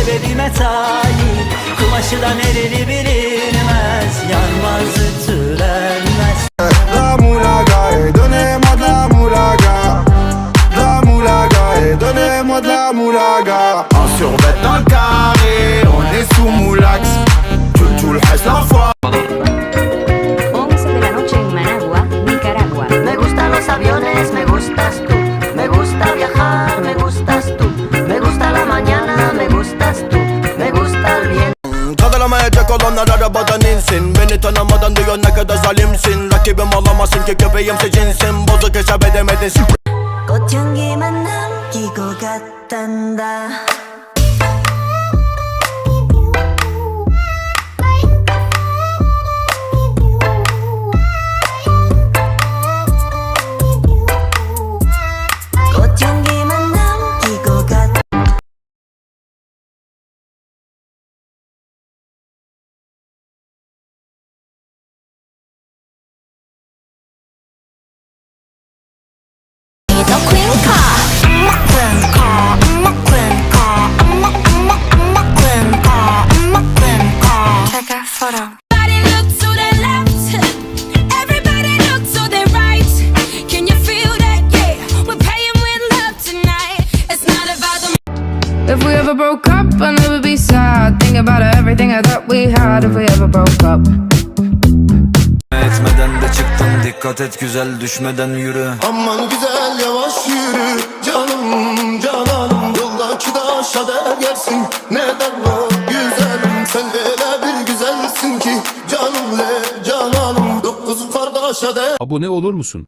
sebebime talip Kumaşı da nereli bilinmez. Yanmaz ütülenmez. La moulaga, et donnez-moi de la moulaga La moulaga, et donnez-moi de la moulaga En survêt dans le carré, on est sous moulax. Tout le reste l'enfoiré Kadalamaya olanlar arabadan insin Beni tanımadan diyor ne kadar zalimsin Rakibim olamazsın ki köpeğimse cinsin Bozuk hesap edemedin 꽃향기만 남기고 갔단다. the If we ever broke up, I'd never be sad. Think about everything I thought we had if we ever broke up. Etmeden de çıktın dikkat et güzel düşmeden yürü. Aman güzel yavaş yürü. Canım cananım Yoldaki taşa der yersin Neden o güzelim Sen bir güzelsin ki Canım le cananım Dokuz kardeşe de Abone olur musun?